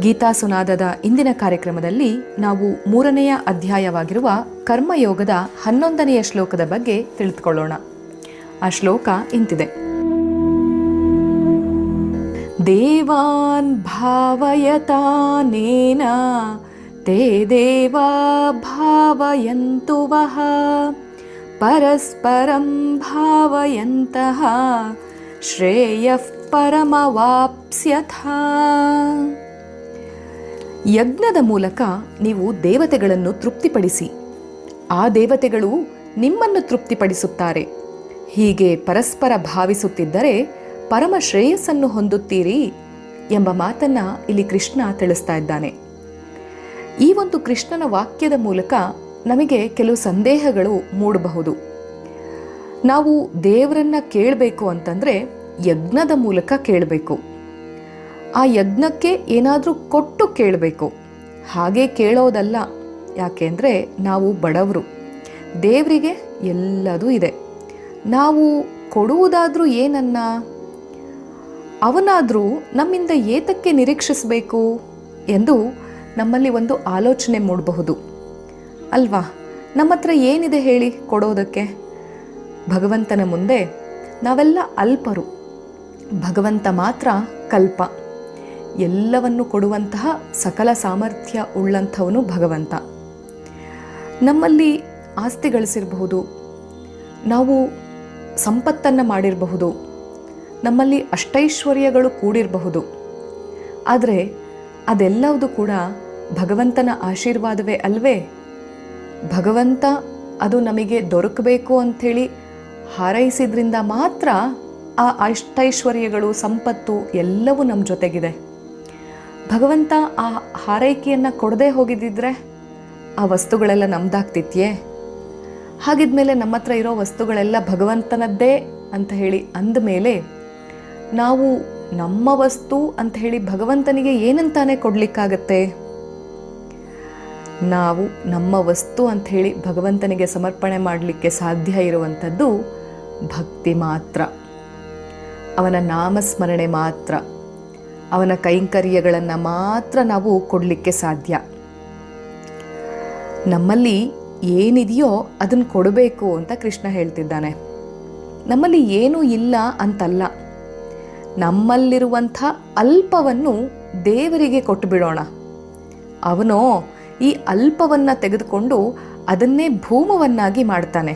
ಗೀತಾ ಸುನಾದದ ಇಂದಿನ ಕಾರ್ಯಕ್ರಮದಲ್ಲಿ ನಾವು ಮೂರನೆಯ ಅಧ್ಯಾಯವಾಗಿರುವ ಕರ್ಮಯೋಗದ ಹನ್ನೊಂದನೆಯ ಶ್ಲೋಕದ ಬಗ್ಗೆ ತಿಳಿದುಕೊಳ್ಳೋಣ. ಆ ಶ್ಲೋಕ ಇಂತಿದೆ. ದೇವಾನ್ ಭಾವಯತಾನೇನ, ತೇ ದೇವಾ ಭಾವಯಂತು ವಹ ಪರಸ್ಪರಂ ಭಾವಯಂತಹ ಶ್ರೇಯಃ ಪರಮವಾಪ್ಸ್ಯಥ. ಯಜ್ಞದ ಮೂಲಕ ನೀವು ದೇವತೆಗಳನ್ನು ತೃಪ್ತಿಪಡಿಸಿ. ಆ ದೇವತೆಗಳು ನಿಮ್ಮನ್ನು ತೃಪ್ತಿಪಡಿಸುತ್ತಾರೆ. ಹೀಗೆ ಪರಸ್ಪರ ಭಾವಿಸುತ್ತಿದ್ದರೆ ಪರಮ ಶ್ರೇಯಸ್ಸನ್ನು ಹೊಂದುತ್ತೀರಿ ಎಂಬ ಮಾತನ್ನ ಇಲ್ಲಿ ಕೃಷ್ಣ ತಿಳಿಸ್ತಾ ಇದ್ದಾನೆ. ಈ ಒಂದು ಕೃಷ್ಣನ ವಾಕ್ಯದ ಮೂಲಕ ನಮಗೆ ಕೆಲವು ಸಂದೇಹಗಳು ಮೂಡಬಹುದು. ನಾವು ದೇವರನ್ನ ಕೇಳಬೇಕು ಅಂತಂದ್ರೆ ಯಜ್ಞದ ಮೂಲಕ ಕೇಳಬೇಕು. ಆ ಯಜ್ಞಕ್ಕೆ ಏನಾದರೂ ಕೊಟ್ಟು ಕೇಳಬೇಕು. ಹಾಗೆ ಕೇಳೋದಲ್ಲ. ಯಾಕೆಂದರೆ ನಾವು ಬಡವರು. ದೇವರಿಗೆ ಎಲ್ಲದೂ ಇದೆ. ನಾವು ಕೊಡುವುದಾದರೂ ಏನನ್ನ? ಅವನಾದರೂ ನಮ್ಮಿಂದ ಏತಕ್ಕೆ ನಿರೀಕ್ಷಿಸಬೇಕು ಎಂದು ನಮ್ಮಲ್ಲಿ ಒಂದು ಆಲೋಚನೆ ಮೂಡಬಹುದು. ಅಲ್ವಾ? ನಮ್ಮ ಹತ್ರ ಏನಿದೆ ಹೇಳಿ ಕೊಡೋದಕ್ಕೆ? ಭಗವಂತನ ಮುಂದೆ ನಾವೆಲ್ಲ ಅಲ್ಪರು. ಭಗವಂತ ಮಾತ್ರ ಕಲ್ಪ. ಎಲ್ಲವನ್ನು ಕೊಡುವಂತಹ ಸಕಲ ಸಾಮರ್ಥ್ಯ ಉಳ್ಳಂಥವನು ಭಗವಂತ. ನಮ್ಮಲ್ಲಿ ಆಸ್ತಿ ಗಳಿಸಿರಬಹುದು, ನಾವು ಸಂಪತ್ತನ್ನು ಮಾಡಿರಬಹುದು, ನಮ್ಮಲ್ಲಿ ಅಷ್ಟೈಶ್ವರ್ಯಗಳು ಕೂಡಿರಬಹುದು, ಆದರೆ ಅದೆಲ್ಲವುದು ಕೂಡ ಭಗವಂತನ ಆಶೀರ್ವಾದವೇ ಅಲ್ವೇ? ಭಗವಂತ ಅದು ನಮಗೆ ದೊರಕಬೇಕು ಅಂಥೇಳಿ ಹಾರೈಸಿದ್ರಿಂದ ಮಾತ್ರ ಆ ಅಷ್ಟೈಶ್ವರ್ಯಗಳು, ಸಂಪತ್ತು ಎಲ್ಲವೂ ನಮ್ಮ ಜೊತೆಗಿದೆ. ಭಗವಂತ ಆ ಹಾರೈಕೆಯನ್ನು ಕೊಡದೇ ಹೋಗಿದ್ದಿದ್ರೆ ಆ ವಸ್ತುಗಳೆಲ್ಲ ನಮ್ದಾಗ್ತಿತ್ಯೇ? ಹಾಗಿದ್ಮೇಲೆ ನಮ್ಮ ಹತ್ರ ಇರೋ ವಸ್ತುಗಳೆಲ್ಲ ಭಗವಂತನದ್ದೇ ಅಂತ ಹೇಳಿ ಅಂದಮೇಲೆ ನಾವು ನಮ್ಮ ವಸ್ತು ಅಂತ ಹೇಳಿ ಭಗವಂತನಿಗೆ ಏನಂತಾನೆ ಕೊಡಲಿಕ್ಕಾಗತ್ತೆ? ನಾವು ನಮ್ಮ ವಸ್ತು ಅಂತ ಹೇಳಿ ಭಗವಂತನಿಗೆ ಸಮರ್ಪಣೆ ಮಾಡಲಿಕ್ಕೆ ಸಾಧ್ಯ ಇರುವಂಥದ್ದು ಭಕ್ತಿ ಮಾತ್ರ. ಅವನ ನಾಮಸ್ಮರಣೆ ಮಾತ್ರ. ಅವನ ಕೈಂಕರ್ಯಗಳನ್ನು ಮಾತ್ರ ನಾವು ಕೊಡಲಿಕ್ಕೆ ಸಾಧ್ಯ. ನಮ್ಮಲ್ಲಿ ಏನಿದೆಯೋ ಅದನ್ನು ಕೊಡಬೇಕು ಅಂತ ಕೃಷ್ಣ ಹೇಳ್ತಿದ್ದಾನೆ. ನಮ್ಮಲ್ಲಿ ಏನೂ ಇಲ್ಲ ಅಂತಲ್ಲ. ನಮ್ಮಲ್ಲಿರುವಂಥ ಅಲ್ಪವನ್ನು ದೇವರಿಗೆ ಕೊಟ್ಟು ಬಿಡೋಣ ಅವನು ಈ ಅಲ್ಪವನ್ನ ತೆಗೆದುಕೊಂಡು ಅದನ್ನೇ ಭೂಮವನ್ನಾಗಿ ಮಾಡ್ತಾನೆ.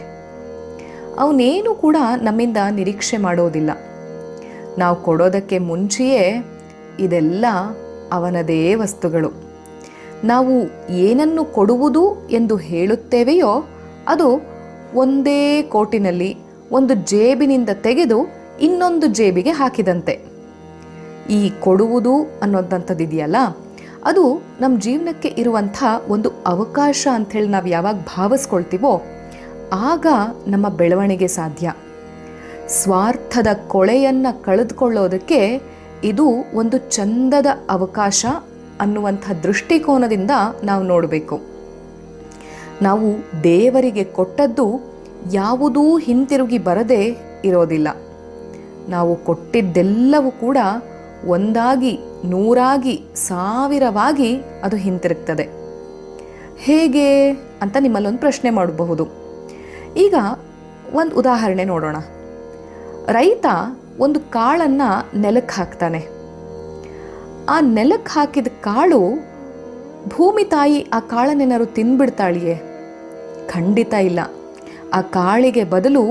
ಅವನೇನು ಕೂಡ ನಮ್ಮಿಂದ ನಿರೀಕ್ಷೆ ಮಾಡೋದಿಲ್ಲ. ನಾವು ಕೊಡೋದಕ್ಕೆ ಮುಂಚೆಯೇ ಇದೆಲ್ಲ ಅವನದೇ ವಸ್ತುಗಳು. ನಾವು ಏನನ್ನು ಕೊಡುವುದು ಎಂದು ಹೇಳುತ್ತೇವೆಯೋ ಅದು ಒಂದೇ ಕೋಟಿನಲ್ಲಿ ಒಂದು ಜೇಬಿನಿಂದ ತೆಗೆದು ಇನ್ನೊಂದು ಜೇಬಿಗೆ ಹಾಕಿದಂತೆ. ಈ ಕೊಡುವುದು ಅನ್ನೋದಂಥದ್ದು ಇದೆಯಲ್ಲ ಅದು ನಮ್ಮ ಜೀವನಕ್ಕೆ ಇರುವಂಥ ಒಂದು ಅವಕಾಶ ಅಂಥೇಳಿ ನಾವು ಯಾವಾಗ ಭಾವಿಸ್ಕೊಳ್ತೀವೋ, ಆಗ ನಮ್ಮ ಬೆಳವಣಿಗೆ ಸಾಧ್ಯ. ಸ್ವಾರ್ಥದ ಕೊಳೆಯನ್ನು ಕಳೆದುಕೊಳ್ಳೋದಕ್ಕೆ ಇದು ಒಂದು ಚಂದದ ಅವಕಾಶ ಅನ್ನುವಂಥ ದೃಷ್ಟಿಕೋನದಿಂದ ನಾವು ನೋಡಬೇಕು. ನಾವು ದೇವರಿಗೆ ಕೊಟ್ಟದ್ದು ಯಾವುದೂ ಹಿಂತಿರುಗಿ ಬರದೇ ಇರೋದಿಲ್ಲ. ನಾವು ಕೊಟ್ಟಿದ್ದೆಲ್ಲವೂ ಕೂಡ ಒಂದಾಗಿ, ನೂರಾಗಿ, ಸಾವಿರವಾಗಿ ಅದು ಹಿಂತಿರುಗ್ತದೆ. ಹೇಗೆ ಅಂತ ನಿಮ್ಮಲ್ಲೊಂದು ಪ್ರಶ್ನೆ ಮಾಡಬಹುದು. ಈಗ ಒಂದು ಉದಾಹರಣೆ ನೋಡೋಣ. ರೈತ ಒಂದು ಕಾಳನ್ನು ನೆಲಕ್ಕೆ ಹಾಕ್ತಾನೆ. ಆ ನೆಲಕ್ಕೆ ಹಾಕಿದ ಕಾಳು ಭೂಮಿ ತಾಯಿ ಆ ಕಾಳನ್ನೇನಾದ್ರು ತಿಂದ್ಬಿಡ್ತಾಳಿಯೇ ಖಂಡಿತ ಇಲ್ಲ. ಆ ಕಾಳಿಗೆ ಬದಲು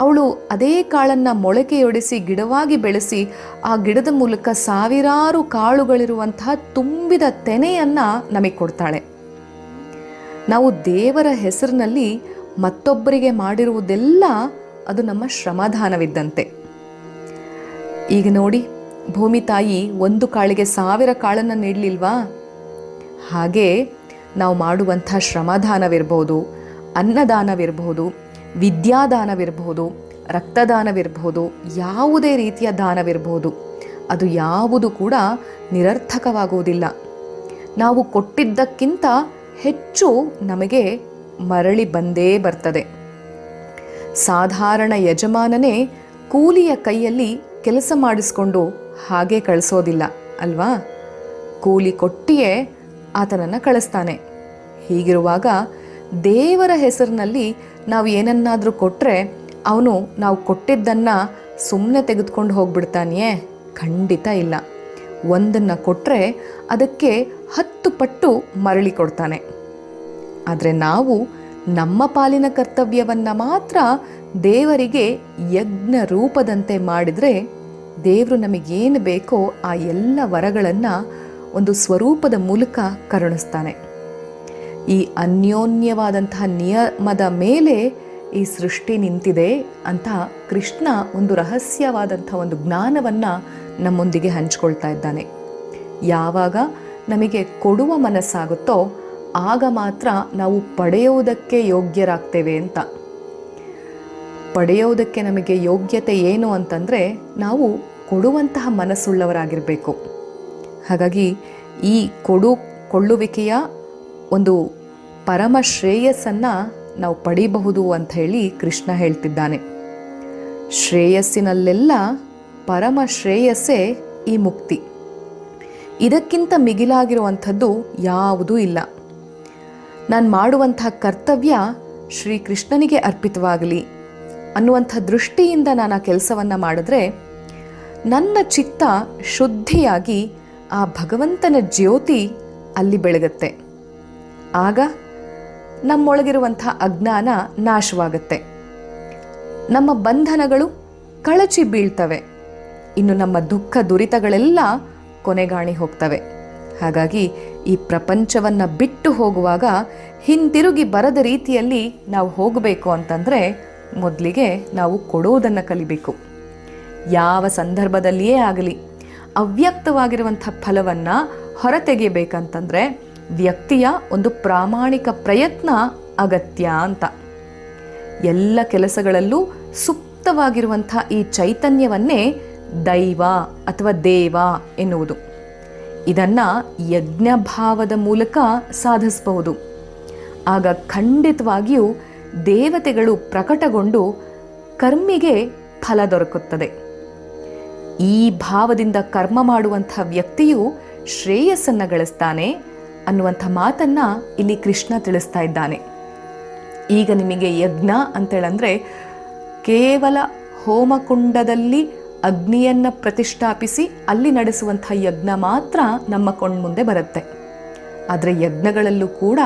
ಅವಳು ಅದೇ ಕಾಳನ್ನು ಮೊಳಕೆಯೊಡಿಸಿ ಗಿಡವಾಗಿ ಬೆಳೆಸಿ ಆ ಗಿಡದ ಮೂಲಕ ಸಾವಿರಾರು ಕಾಳುಗಳಿರುವಂತಹ ತುಂಬಿದ ತೆನೆಯನ್ನು ನಮಗೆ ಕೊಡ್ತಾಳೆ. ನಾವು ದೇವರ ಹೆಸರಿನಲ್ಲಿ ಮತ್ತೊಬ್ಬರಿಗೆ ಮಾಡಿರುವುದೆಲ್ಲ ಅದು ನಮ್ಮ ಶ್ರಮದಾನವಿದ್ದಂತೆ. ಈಗ ನೋಡಿ, ಭೂಮಿ ತಾಯಿ ಒಂದು ಕಾಳಿಗೆ ಸಾವಿರ ಕಾಳನ್ನು ನೀಡಲಿಲ್ವಾ? ಹಾಗೆ ನಾವು ಮಾಡುವಂಥ ಶ್ರಮದಾನವಿರ್ಬೋದು, ಅನ್ನದಾನವಿರ್ಬೋದು, ವಿದ್ಯಾದಾನವಿರ್ಬೋದು, ರಕ್ತದಾನವಿರ್ಬೋದು, ಯಾವುದೇ ರೀತಿಯ ದಾನವಿರ್ಬೋದು, ಅದು ಯಾವುದು ಕೂಡ ನಿರರ್ಥಕವಾಗುವುದಿಲ್ಲ. ನಾವು ಕೊಟ್ಟಿದ್ದಕ್ಕಿಂತ ಹೆಚ್ಚು ನಮಗೆ ಮರಳಿ ಬಂದೇ ಬರ್ತದೆ. ಸಾಧಾರಣ ಯಜಮಾನನೇ ಕೂಲಿಯ ಕೈಯಲ್ಲಿ ಕೆಲಸ ಮಾಡಿಸ್ಕೊಂಡು ಹಾಗೆ ಕಳಿಸೋದಿಲ್ಲ, ಅಲ್ವಾ? ಕೂಲಿ ಕೊಟ್ಟಿಯೇ ಆತನನ್ನು ಕಳಿಸ್ತಾನೆ. ಹೀಗಿರುವಾಗ ದೇವರ ಹೆಸರಿನಲ್ಲಿ ನಾವು ಏನನ್ನಾದರೂ ಕೊಟ್ಟರೆ ಅವನು ನಾವು ಕೊಟ್ಟಿದ್ದನ್ನು ಸುಮ್ಮನೆ ತೆಗೆದುಕೊಂಡು ಹೋಗ್ಬಿಡ್ತಾನೆಯೇ? ಖಂಡಿತ ಇಲ್ಲ. ಒಂದನ್ನು ಕೊಟ್ಟರೆ ಅದಕ್ಕೆ ಹತ್ತು ಪಟ್ಟು ಮರಳಿ ಕೊಡ್ತಾನೆ. ಆದರೆ ನಾವು ನಮ್ಮ ಪಾಲಿನ ಕರ್ತವ್ಯವನ್ನು ಮಾತ್ರ ದೇವರಿಗೆ ಯಜ್ಞ ರೂಪದಂತೆ ಮಾಡಿದರೆ ದೇವರು ನಮಗೇನು ಬೇಕೋ ಆ ಎಲ್ಲ ವರಗಳನ್ನು ಒಂದು ಸ್ವರೂಪದ ಮೂಲಕ ಕರುಣಿಸ್ತಾನೆ. ಈ ಅನ್ಯೋನ್ಯವಾದಂತಹ ನಿಯಮದ ಮೇಲೆ ಈ ಸೃಷ್ಟಿ ನಿಂತಿದೆ ಅಂತ ಕೃಷ್ಣ ಒಂದು ರಹಸ್ಯವಾದಂಥ ಒಂದು ಜ್ಞಾನವನ್ನು ನಮ್ಮೊಂದಿಗೆ ಹಂಚ್ಕೊಳ್ತಾ ಇದ್ದಾನೆ. ಯಾವಾಗ ನಮಗೆ ಕೊಡುವ ಮನಸ್ಸಾಗುತ್ತೋ ಆಗ ಮಾತ್ರ ನಾವು ಪಡೆಯುವುದಕ್ಕೆ ಯೋಗ್ಯರಾಗ್ತೇವೆ ಅಂತ. ಪಡೆಯುವುದಕ್ಕೆ ನಮಗೆ ಯೋಗ್ಯತೆ ಏನು ಅಂತಂದರೆ ನಾವು ಕೊಡುವಂತಹ ಮನಸ್ಸುಳ್ಳವರಾಗಿರಬೇಕು. ಹಾಗಾಗಿ ಈ ಕೊಡು ಕೊಳ್ಳುವಿಕೆಯ ಒಂದು ಪರಮ ಶ್ರೇಯಸ್ಸನ್ನು ನಾವು ಪಡಿಬಹುದು ಅಂತ ಹೇಳಿ ಕೃಷ್ಣ ಹೇಳ್ತಿದ್ದಾನೆ. ಶ್ರೇಯಸ್ಸಿನಲ್ಲೆಲ್ಲ ಪರಮ ಶ್ರೇಯಸ್ಸೇ ಈ ಮುಕ್ತಿ. ಇದಕ್ಕಿಂತ ಮಿಗಿಲಾಗಿರುವಂಥದ್ದು ಯಾವುದೂ ಇಲ್ಲ. ನಾನು ಮಾಡುವಂತಹ ಕರ್ತವ್ಯ ಶ್ರೀಕೃಷ್ಣನಿಗೆ ಅರ್ಪಿತವಾಗಲಿ. ಅನ್ನುವಂಥ ದೃಷ್ಟಿಯಿಂದ ನಾನು ಆ ಕೆಲಸವನ್ನು ಮಾಡಿದ್ರೆ ನನ್ನ ಚಿತ್ತ ಶುದ್ಧಿಯಾಗಿ ಆ ಭಗವಂತನ ಜ್ಯೋತಿ ಅಲ್ಲಿ ಬೆಳಗತ್ತೆ. ಆಗ ನಮ್ಮೊಳಗಿರುವಂಥ ಅಜ್ಞಾನ ನಾಶವಾಗುತ್ತೆ. ನಮ್ಮ ಬಂಧನಗಳು ಕಳಚಿ ಬೀಳ್ತವೆ. ಇನ್ನು ನಮ್ಮ ದುಃಖ ದುರಿತಗಳೆಲ್ಲ ಕೊನೆಗಾಣಿ ಹೋಗ್ತವೆ. ಹಾಗಾಗಿ ಈ ಪ್ರಪಂಚವನ್ನು ಬಿಟ್ಟು ಹೋಗುವಾಗ ಹಿಂತಿರುಗಿ ಬರದ ರೀತಿಯಲ್ಲಿ ನಾವು ಹೋಗಬೇಕು ಅಂತಂದರೆ ಮೊದಲಿಗೆ ನಾವು ಕೊಡೋದನ್ನು ಕಲಿಬೇಕು. ಯಾವ ಸಂದರ್ಭದಲ್ಲಿಯೇ ಆಗಲಿ ಅವ್ಯಕ್ತವಾಗಿರುವಂಥ ಫಲವನ್ನು ಹೊರತೆಗೆಯಬೇಕಂತಂದರೆ ವ್ಯಕ್ತಿಯ ಒಂದು ಪ್ರಾಮಾಣಿಕ ಪ್ರಯತ್ನ ಅಗತ್ಯ ಅಂತ. ಎಲ್ಲ ಕೆಲಸಗಳಲ್ಲೂ ಸುಪ್ತವಾಗಿರುವಂಥ ಈ ಚೈತನ್ಯವನ್ನೇ ದೈವ ಅಥವಾ ದೇವ ಎನ್ನುವುದು. ಇದನ್ನು ಯಜ್ಞಭಾವದ ಮೂಲಕ ಸಾಧಿಸಬಹುದು. ಆಗ ಖಂಡಿತವಾಗಿಯೂ ದೇವತೆಗಳು ಪ್ರಕಟಗೊಂಡು ಕರ್ಮಿಗೆ ಫಲ ದೊರಕುತ್ತದೆ. ಈ ಭಾವದಿಂದ ಕರ್ಮ ಮಾಡುವಂಥ ವ್ಯಕ್ತಿಯು ಶ್ರೇಯಸ್ಸನ್ನು ಗಳಿಸ್ತಾನೆ ಅನ್ನುವಂಥ ಮಾತನ್ನ ಇಲ್ಲಿ ಕೃಷ್ಣ ತಿಳಿಸ್ತಾ ಇದ್ದಾನೆ. ಈಗ ನಿಮಗೆ ಯಜ್ಞ ಅಂತೇಳಂದ್ರೆ ಕೇವಲ ಹೋಮಕುಂಡದಲ್ಲಿ ಅಗ್ನಿಯನ್ನು ಪ್ರತಿಷ್ಠಾಪಿಸಿ ಅಲ್ಲಿ ನಡೆಸುವಂಥ ಯಜ್ಞ ಮಾತ್ರ ನಮ್ಮ ಕಣ್ಮುಂದೆ ಬರುತ್ತೆ. ಆದರೆ ಯಜ್ಞಗಳಲ್ಲೂ ಕೂಡ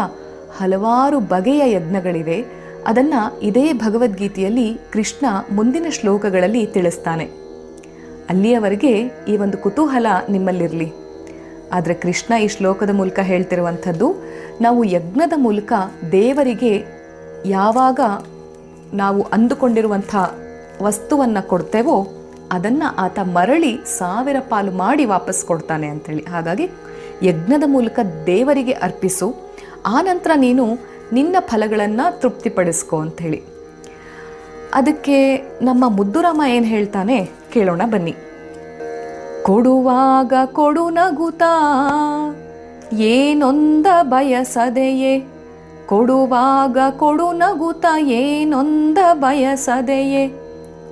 ಹಲವಾರು ಬಗೆಯ ಯಜ್ಞಗಳಿವೆ. ಅದನ್ನು ಇದೇ ಭಗವದ್ಗೀತೆಯಲ್ಲಿ ಕೃಷ್ಣ ಮುಂದಿನ ಶ್ಲೋಕಗಳಲ್ಲಿ ತಿಳಿಸ್ತಾನೆ. ಅಲ್ಲಿಯವರೆಗೆ ಈ ಒಂದು ಕುತೂಹಲ ನಿಮ್ಮಲ್ಲಿರಲಿ. ಆದರೆ ಕೃಷ್ಣ ಈ ಶ್ಲೋಕದ ಮೂಲಕ ಹೇಳ್ತಿರುವಂಥದ್ದು, ನಾವು ಯಜ್ಞದ ಮೂಲಕ ದೇವರಿಗೆ ಯಾವಾಗ ನಾವು ಅಂದುಕೊಂಡಿರುವಂಥ ವಸ್ತುವನ್ನು ಕೊಡ್ತೇವೋ ಅದನ್ನು ಆತ ಮರಳಿ ಸಾವಿರ ಪಾಲು ಮಾಡಿ ವಾಪಸ್ ಕೊಡ್ತಾನೆ ಅಂಥೇಳಿ ಹಾಗಾಗಿ ಯಜ್ಞದ ಮೂಲಕ ದೇವರಿಗೆ ಅರ್ಪಿಸು ಆನಂತರ ನೀನು ನಿನ್ನ ಫಲಗಳನ್ನು ತೃಪ್ತಿಪಡಿಸ್ಕೊ ಅಂಥೇಳಿ ಅದಕ್ಕೆ ನಮ್ಮ ಮುದ್ದುರಾಮ ಏನು ಹೇಳ್ತಾನೆ ಕೇಳೋಣ ಬನ್ನಿ. ಕೊಡುವಾಗ ಕೊಡು ನಗುತಾ, ಏನೊಂದ ಬಯಸದೆಯೇ? ಕೊಡುವಾಗ ಕೊಡು ನಗುತ, ಏನೊಂದ ಬಯಸದೆಯೇ?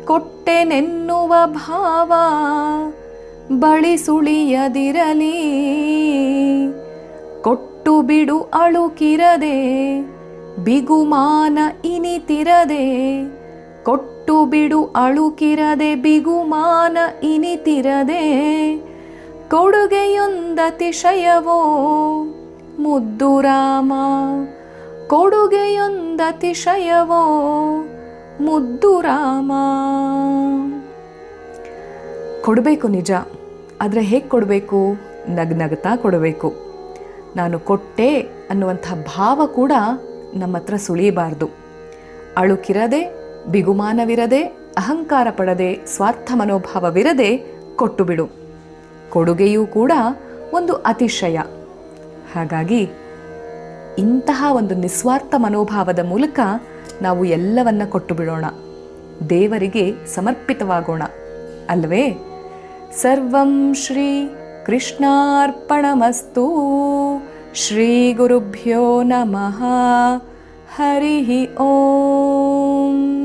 ಕೊಟ್ಟೆನೆನ್ನುವ ಭಾವ ಬಳಿ ಸುಳಿಯದಿರಲಿ. ಕೊಟ್ಟು ಬಿಡು ಅಳುಕಿರದೆ, ಬಿಗುಮಾನ ಇನಿತಿರದೆ. ಕೊಟ್ಟು ಬಿಡು ಅಳುಕಿರದೆ, ಬಿಗುಮಾನ ಇನಿತಿರದೆ. ಕೊಡುಗೆಯೊಂದತಿಶಯವೋ ಮುದ್ದು ರಾಮ, ಕೊಡುಗೆಯೊಂದತಿಶಯವೋ ಮುದ್ದು ರಾಮ. ಕೊಡಬೇಕು ನಿಜ, ಆದರೆ ಹೇಗೆ ಕೊಡಬೇಕು? ನಗ್ನಗ್ತಾ ಕೊಡಬೇಕು. ನಾನು ಕೊಟ್ಟೆ ಅನ್ನುವಂಥ ಭಾವ ಕೂಡ ನಮ್ಮ ಹತ್ರ ಸುಳಿಯಬಾರ್ದು. ಅಳುಕಿರದೆ, ಬಿಗುಮಾನವಿರದೆ, ಅಹಂಕಾರ ಪಡದೆ, ಸ್ವಾರ್ಥ ಮನೋಭಾವವಿರದೆ ಕೊಟ್ಟು ಬಿಡು. ಕೊಡುಗೆಯೂ ಕೂಡ ಒಂದು ಅತಿಶಯ. ಹಾಗಾಗಿ ಇಂತಹ ಒಂದು ನಿಸ್ವಾರ್ಥ ಮನೋಭಾವದ ಮೂಲಕ ನಾವು ಎಲ್ಲವನ್ನ ಕೊಟ್ಟು ಬಿಡೋಣ. ದೇವರಿಗೆ ಸಮರ್ಪಿತವಾಗೋಣ. ಅಲ್ವೇ? ಸರ್ವಂ ಶ್ರೀ ಕೃಷ್ಣಾರ್ಪಣಮಸ್ತು. ಶ್ರೀ ಗುರುಭ್ಯೋ ನಮಃ. ಹರಿ ಓಂ.